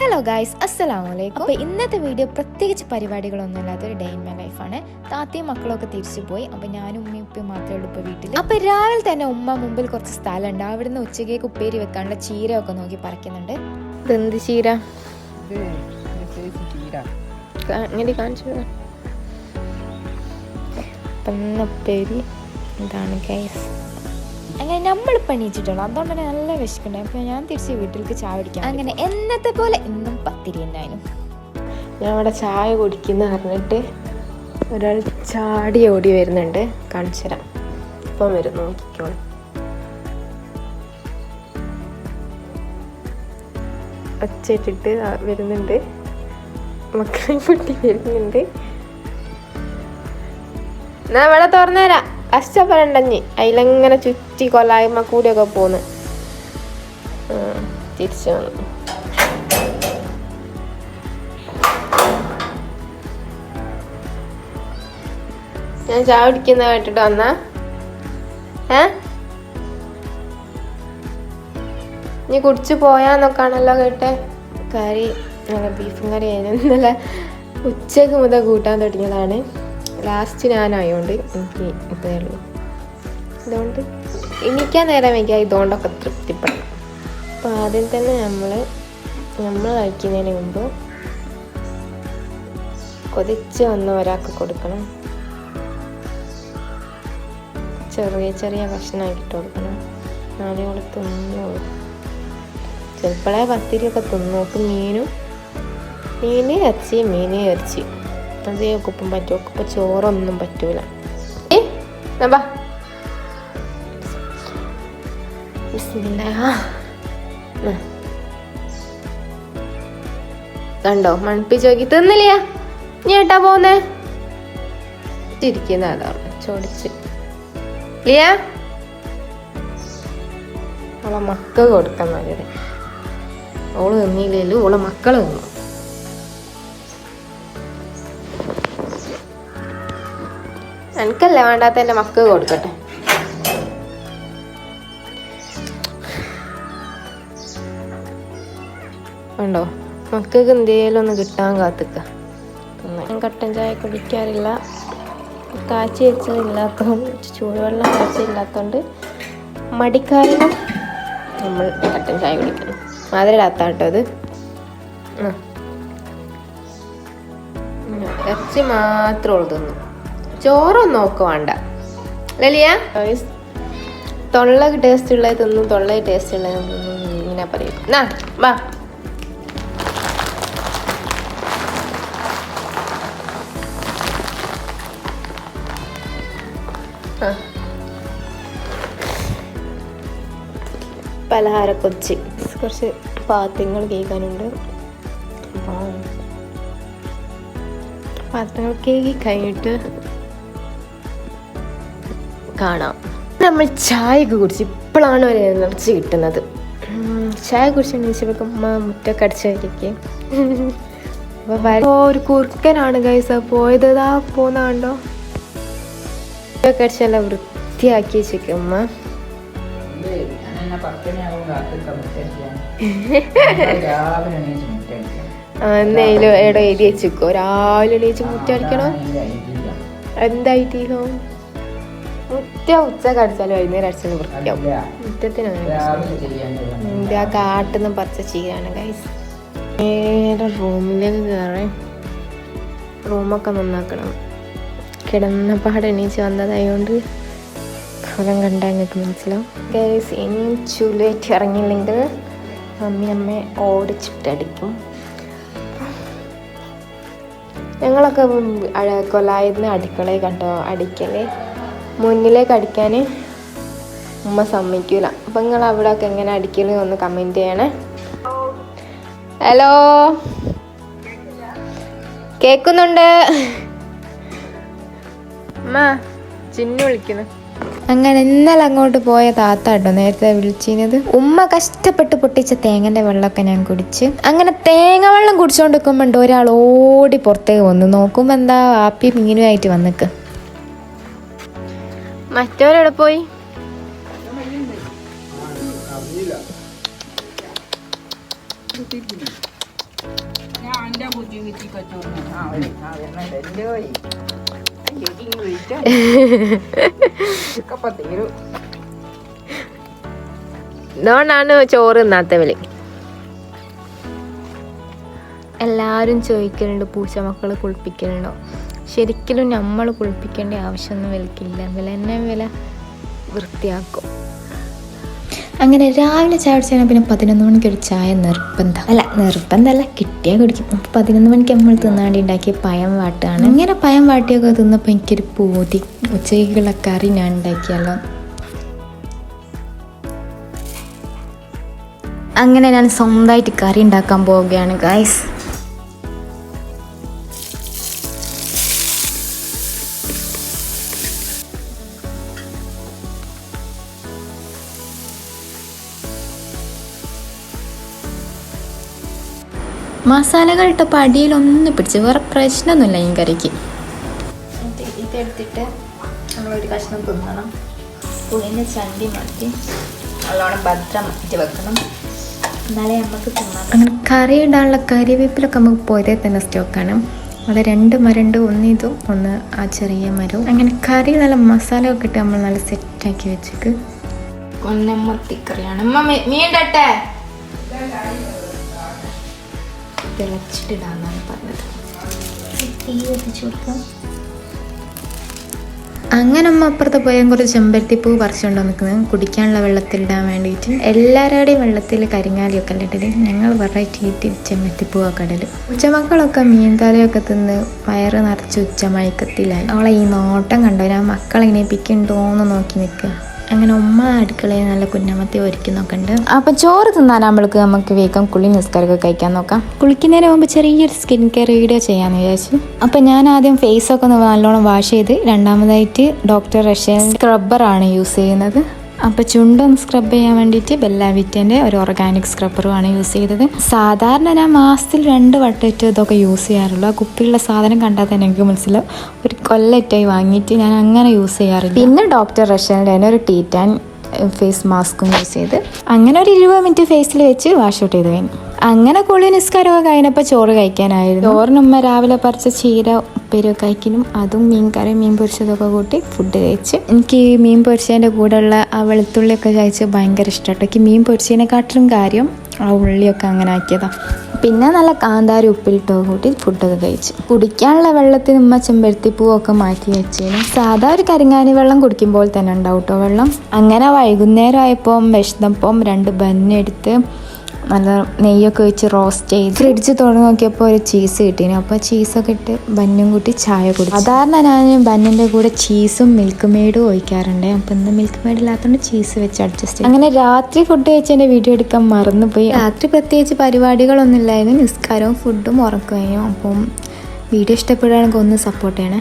Hello guys അസ്സലാമു വലൈക്കും അപ്പോൾ ഇന്നത്തെ വീഡിയോ പ്രത്യേകിച്ച് പരിപാടികളൊന്നും ഇല്ലാത്ത ഒരു ഡേ ഇൻ മൈ ലൈഫാണ് താത്തയും മക്കളൊക്കെ തിരിച്ചു പോയി. അപ്പോൾ ഞാനും ഉമ്മയും ഉപ്പയും മാത്രമേ ഉള്ളൂ ഇപ്പോൾ വീട്ടിൽ അപ്പോൾ രാവിലെ തന്നെ ഉമ്മ മുമ്പിൽ കുറച്ച് സ്ഥലമുണ്ട്. അവിടുന്ന് ഉച്ചക്കേക്ക് ഉപ്പേരി വെക്കാനുള്ള ചീരയൊക്കെ നോക്കി പറിക്കുന്നുണ്ട്. ഇതെന്ത് ചീര? കാണിച്ചു ഉപ്പേരി ഇതാണ് ഗൈസ് അങ്ങനെ നമ്മൾ പണിയിച്ചിട്ടുള്ളൂ അതുകൊണ്ട് തന്നെ നല്ല വിശക്കുണ്ടായി അപ്പോൾ ഞാൻ തിരിച്ച് വീട്ടിലേക്ക് ചായ കുടിക്കാം അങ്ങനെ എന്നത്തെ പോലെ ഇന്നും പത്തിരി ഉണ്ടായിരുന്നു. ഞാൻ അവിടെ ചായ കുടിക്കുന്ന പറഞ്ഞിട്ട് ഒരാൾ ചാടി ഓടി വരുന്നുണ്ട്. കാണിച്ചു തരാം. ഇപ്പം വരും. നോക്കിക്കോളൂ. ഒച്ചയിട്ടിട്ട് വരുന്നുണ്ട്. മക്കളെ പൊട്ടി വരുന്നുണ്ട്. എന്നാ ഇവിടെ തുറന്നുതരാം കഷ്ടപ്പെടണ്ടഞ്ഞി അതിലെങ്ങനെ ചുറ്റി കൊലായ്മ കൂടിയൊക്കെ പോന്ന്. തിരിച്ചു വന്നു. ഞാൻ ചായ കേട്ടിട്ട് വന്ന? ഏ? നീ കുടിച്ചു പോയാന്നൊക്കെയാണല്ലോ കേട്ടെ. കറി ബീഫും കറി ആയിരുന്നു. ഇന്നലെ ഉച്ചയ്ക്ക് മുതൽ കൂട്ടാൻ തുടങ്ങിയതാണ്. ലാസ്റ്റ് ഞാനായതുകൊണ്ട് എനിക്ക് ഇതേ ഉള്ളൂ. ഇതുകൊണ്ട് എണീക്കാൻ നേരം എനിക്ക് ഇതുകൊണ്ടൊക്കെ തൃപ്തിപ്പെടണം അപ്പോൾ ആദ്യം തന്നെ നമ്മൾ നമ്മൾ കഴിക്കുന്നതിന് മുമ്പ് കൊതിച്ച് വന്ന ഒരാൾക്ക് കൊടുക്കണം. ചെറിയ ചെറിയ ഭക്ഷണമാക്കിയിട്ട് കൊടുക്കണം. നാളെ അവൾ തിന്നോളൂ ചിലപ്പോഴേ പത്തിരിയൊക്കെ തിന്നു. നോക്കും മീനും മീനേ ഇറച്ചി മീനേ ഇറച്ചി. അതേ ഒപ്പം പറ്റും. ഒക്കെ ചോറൊന്നും പറ്റൂല. ബിസ്മില്ലാ. കണ്ടോ? മണപ്പിച്ച് നോക്കി. തിന്നില്ല നീ ഏട്ടാ പോന്നേ ചിരിക്കുന്ന അതാണ് ചോടിച്ച് ലിയ അവളെ മക്കൾ കൊടുക്കാൻ നല്ലത് ഓൾ തിന്നില്ലല്ലോ ഓളെ മക്കൾ തിന്നു. എനിക്കല്ല വേണ്ടാത്ത എന്റെ മക്കൾ കൊടുക്കട്ടെ. ഉണ്ടോ മക്കൾക്ക് എന്തേലും ഒന്ന് കിട്ടാൻ കാത്തുക്ക. ഞാൻ കട്ടൻ ചായ കുടിക്കാറില്ല. കാച്ചി വെച്ചതില്ലാത്തതുകൊണ്ട് ചൂടുവെള്ളം കാച്ചില്ലാത്തതുകൊണ്ട് മടിക്കാരനും നമ്മൾ കട്ടൻ ചായ കുടിക്കണം. മധുരമില്ലാത്ത കേട്ടോ അത് ഇറച്ചി മാത്രമേ ഉള്ളൂ തിന്നു. ചോറൊന്നും ഒക്കെ വേണ്ട. ലലിയ? തൊള്ള ടേസ്റ്റ് ഉള്ളത് തിന്നും തൊള്ള ടേസ്റ്റ് ഉള്ളത് ഇങ്ങനെ പറയും. എന്നാ വാ. പലഹാര കൊച്ചി കുറച്ച് പാത്രങ്ങൾ കേൾക്കാനുണ്ട്. പാത്രങ്ങൾ കേൾക്കി കഴിഞ്ഞിട്ട് കാണാം. നമ്മൾ ചായ ഒക്കെ കുടിച്ച് ഇപ്പോഴാണ് ഒരു എനർജി കിട്ടുന്നത്. ചായ കുടിച്ച് എണീച്ചപ്പോൾ അമ്മ മുറ്റൊക്കെ അടിച്ചായിരിക്കും അപ്പോൾ വര- ഒരു കുറുക്കനാണ് ഗൈസ് പോയത് ഇതാ പോന്നാണ്ടോ മുറ്റൊക്കെ അടിച്ചെല്ലാം വൃത്തിയാക്കി വെച്ചേക്കും അമ്മ എന്നേലും എവിടെ എഴുതി വെച്ചേക്കോ? രാവിലെ എണീച്ച് മുറ്റടിക്കണോ? എന്തായിട്ട് മുറ്റ ഉച്ച കടിച്ചാലും വൈകുന്നേരം അടിച്ചാലും വൃത്തിയാവും. മുറ്റത്തിന് അങ്ങനെ പ്രശ്നമില്ല. ഇത് ആ കാട്ടുന്ന പറിച്ച ചീരാണ് ഗൈസ് നേരെ റൂമിലേക്ക് കയറി റൂമൊക്കെ നന്നാക്കണം. കിടന്ന പാട് എണീച്ച് വന്നതായതുകൊണ്ട് ഫലം കണ്ടാൽ നിങ്ങൾക്ക് മനസ്സിലാവും. ഗൈസ് ഇനിയും ചുലേറ്റ് ഇറങ്ങിയില്ലെങ്കിൽ മമ്മി അമ്മയെ ഓടിച്ചിട്ടടിക്കും. ഞങ്ങളൊക്കെ കൊലായിരുന്നു അടുക്കളയെ കണ്ടോ? അടിക്കൽ. മുന്നിലേക്ക് അടിക്കാൻ ഉമ്മ സമ്മതിക്കൂല. അപ്പം നിങ്ങൾ അവിടെ ഒക്കെ എങ്ങനെ അടിക്കൽ ഒന്ന് കമന്റ് ചെയ്യണേ. ഹലോ കേൾക്കുന്നുണ്ട് ചിന്നു വിളിക്കുന്നു. അങ്ങനെ ഇന്നലെ അങ്ങോട്ട് പോയ താത്ത കേട്ടോ നേരത്തെ വിളിച്ചിരുന്നത്. ഉമ്മ കഷ്ടപ്പെട്ട് പൊട്ടിച്ച തേങ്ങന്റെ വെള്ളമൊക്കെ ഞാൻ കുടിച്ച് അങ്ങനെ തേങ്ങ വെള്ളം കുടിച്ചുകൊണ്ട് നിൽക്കുമ്പോൾ ഒരാൾ ഓടി പുറത്തേക്ക് വന്നു നോക്കുമ്പോ എന്താ ആപ്പി മീനുമായിട്ട് വന്നിക്ക്. ഇതൊക്കെ പോയി? ഇതുകൊണ്ടാണ് ചോറ് തിന്നാത്തവൽ വിളി എല്ലാവരും പൂച്ച മക്കളെ കുളിപ്പിക്കലുണ്ടോ? ശരിക്കും നമ്മൾ കുളിപ്പിക്കേണ്ട ആവശ്യമൊന്നും വിലക്കില്ല വില തന്നെ വില വൃത്തിയാക്കും. അങ്ങനെ രാവിലെ ചായ കുടിച്ചാൽ പിന്നെ പതിനൊന്ന് മണിക്ക് ഒരു ചായ നിർബന്ധം. അല്ല നിർബന്ധമല്ല കിട്ടിയാൽ കുടിക്കും. അപ്പോൾ പതിനൊന്ന് മണിക്ക് നമ്മൾ തിന്നാണ്ട് ഉണ്ടാക്കിയ പയം വാട്ടാണ് അങ്ങനെ പയം വാട്ടിയൊക്കെ തിന്നപ്പോൾ എനിക്കൊരു പൂതി. ഉച്ചയ്ക്കുള്ള കറി ഞാൻ ഉണ്ടാക്കിയല്ലോ അങ്ങനെ ഞാൻ സ്വന്തമായിട്ട് കറി ഉണ്ടാക്കാൻ പോവുകയാണ് ഗായ്സ് മസാലകൾ പടിയിൽ അടിയിലൊന്ന് പിടിച്ച് വേറെ പ്രശ്നമൊന്നുമില്ല ഈ കറിക്ക് ഇതെടുത്തിട്ട് നമ്മളൊരു കഷ്ണം തിന്നണം. പുളിന്റെ ചണ്ടി മാറ്റി നല്ലോണം ഭദ്രം മാറ്റി വെക്കണം. എന്നാലേ നമുക്ക് തിന്നാം അങ്ങനെ കറി ഇടാനുള്ള കറിവേപ്പിലൊക്കെ നമുക്ക് പോയതേ തന്നെ സ്റ്റോക്കാണ്. അവിടെ രണ്ട് മരണ്ട് ഒന്ന് ഇതും ഒന്ന് ആ ചെറിയ മരവും. അങ്ങനെ കറി നല്ല മസാല ഒക്കെ ഇട്ട് നമ്മൾ നല്ല സെറ്റാക്കി വെച്ചിട്ട് കൊന്നമ്മത്തിക്കറിയാണ് മീൻ മീണ്ടട്ടെ തിളച്ചിട്ടിടാന്നാണ് പറഞ്ഞത്. തീ കത്തിച്ചു കൊടുക്കാം. അങ്ങനെ അമ്മ അപ്പുറത്ത് പോയാൽ കുറച്ച് ചെമ്പരത്തി പൂ പറിച്ചുകൊണ്ട് നിൽക്കുന്നത് കുടിക്കാനുള്ള വെള്ളത്തിലിടാൻ വേണ്ടിയിട്ട് എല്ലാവരുടെയും വെള്ളത്തിൽ കരിങ്ങാലിയൊക്കെ ഇട്ടിട്ട് ഞങ്ങൾ വെറൈറ്റി ആയിട്ട് പൂവൊക്കെ ഇടൽ ഉച്ചമക്കളൊക്കെ മീൻതലയൊക്കെ തിന്ന് വയറ് നിറച്ച് ഉച്ചമയക്കത്തിലായി. അവളെ ഈ നോട്ടം കണ്ടോ? ഞാൻ മക്കളെ ഇങ്ങനെ പിക്കുണ്ടോന്ന് നോക്കി നിൽക്കുക. അങ്ങനെ ഉമ്മ അടുക്കളയിൽ നല്ല കുഞ്ഞമത്തി ഒരുക്കുന്നൊക്കെ ഉണ്ട് അപ്പം ചോറ് തിന്നാൻ നമ്മൾക്ക് നമുക്ക് വേഗം കുളി നിസ്കാരമൊക്കെ കഴിക്കാൻ നോക്കാം. കുളിക്കുന്നതിന് മുമ്പ് ചെറിയൊരു സ്കിൻ കെയർ വീഡിയോ ചെയ്യാമെന്ന് വിചാരിച്ചു. അപ്പം ഞാൻ ആദ്യം ഫേസൊക്കെ നല്ലോണം വാഷ് ചെയ്ത് രണ്ടാമതായിട്ട് ഡോക്ടർ റഷ്യൻ സ്ക്രബ്ബറാണ് യൂസ് ചെയ്യുന്നത്. അപ്പോൾ ചുണ്ടൊന്ന് സ്ക്രബ് ചെയ്യാൻ വേണ്ടിയിട്ട് ബെല്ലാവിറ്റന്റെ ഒരു ഓർഗാനിക് സ്ക്രബ്ബറുമാണ് യൂസ് ചെയ്തത്. സാധാരണ ഞാൻ മാസത്തിൽ രണ്ട് വട്ടമായിട്ട് ഇതൊക്കെ യൂസ് ചെയ്യാറുള്ളൂ. ആ കുപ്പിയുള്ള സാധനം കണ്ടാൽ തന്നെ എനിക്ക് മനസ്സിലാവും. ഒരു കൊല്ലറ്റായി വാങ്ങിയിട്ട് ഞാൻ അങ്ങനെ യൂസ് ചെയ്യാറില്ല. പിന്നെ ഡോക്ടർ റഷ്യന്റെ ഒരു ടീറ്റാൻ ഫേസ് മാസ്കും യൂസ് ചെയ്ത് അങ്ങനെ ഒരു ഇരുപത് മിനിറ്റ് ഫേസിൽ വെച്ച് വാഷ് ഔട്ട് ചെയ്ത് കഴിഞ്ഞു. അങ്ങനെ കുളി നിസ്കാരമൊക്കെ കഴിഞ്ഞപ്പോൾ ചോറ് കഴിക്കാനായിരുന്നു. ചോറിനുമ്മ രാവിലെ പറിച്ച ചീര ഉപ്പേരിയൊക്കെ കഴിക്കലും അതും മീൻ കറി മീൻ പൊരിച്ചതൊക്കെ കൂട്ടി ഫുഡ് കഴിച്ച്. എനിക്ക് മീൻ പൊരിച്ചതിന്റെ കൂടെയുള്ള ആ വെളുത്തുള്ളിയൊക്കെ കഴിച്ച് ഭയങ്കര ഇഷ്ടമാണ് എനിക്ക് മീൻ പൊരിച്ചതിനെക്കാട്ടിലും കാര്യം ആ ഉള്ളിയൊക്കെ അങ്ങനെ ആക്കിയതാണ് പിന്നെ നല്ല കാന്താരി ഉപ്പിലിട്ടോ കൂട്ടി ഫുഡൊക്കെ കഴിച്ചു. കുടിക്കാനുള്ള വെള്ളത്തിൽ ഉമ്മ ചെമ്പരത്തി പൂവൊക്കെ മാറ്റി വെച്ചേനും. സാധാ ഒരു കരിങ്ങാനി വെള്ളം കുടിക്കുമ്പോൾ തന്നെ ഉണ്ടാവും കേട്ടോ വെള്ളം. അങ്ങനെ വൈകുന്നേരം ആയപ്പോൾ വിശന്നപ്പം രണ്ട് ബന്നെടുത്ത് നല്ല നെയ്യൊക്കെ വെച്ച് റോസ്റ്റ് ചെയ്ത് ഫ്രിഡ്ജ് തുറന്ന് നോക്കിയപ്പോൾ ഒരു ചീസ് കിട്ടീന്. അപ്പോൾ ചീസൊക്കെ ഇട്ട് ബന്നും കൂട്ടി ചായ കുടിച്ചു. സാധാരണ ഞാൻ ബന്നിന്റെ കൂടെ ചീസും മിൽക്ക് മെയ്ഡും ഒഴിക്കാറുണ്ട്. അപ്പോൾ ഇന്ന് മിൽക്ക് മെയ്ഡ് ഇല്ലാത്തതുകൊണ്ട് ചീസ് വെച്ച് അഡ്ജസ്റ്റ് ചെയ്യും അങ്ങനെ രാത്രി ഫുഡ് കഴിച്ചതിന്റെ വീഡിയോ എടുക്കാൻ മറന്നുപോയി. രാത്രി പ്രത്യേകിച്ച് പരിപാടികളൊന്നും ഇല്ലായിരുന്നു നിസ്കാരവും ഫുഡും ഉറക്കുകയും അപ്പം വീഡിയോ ഇഷ്ടപ്പെടുകയാണെങ്കിൽ ഒന്ന് സപ്പോർട്ട് ചെയ്യണേ.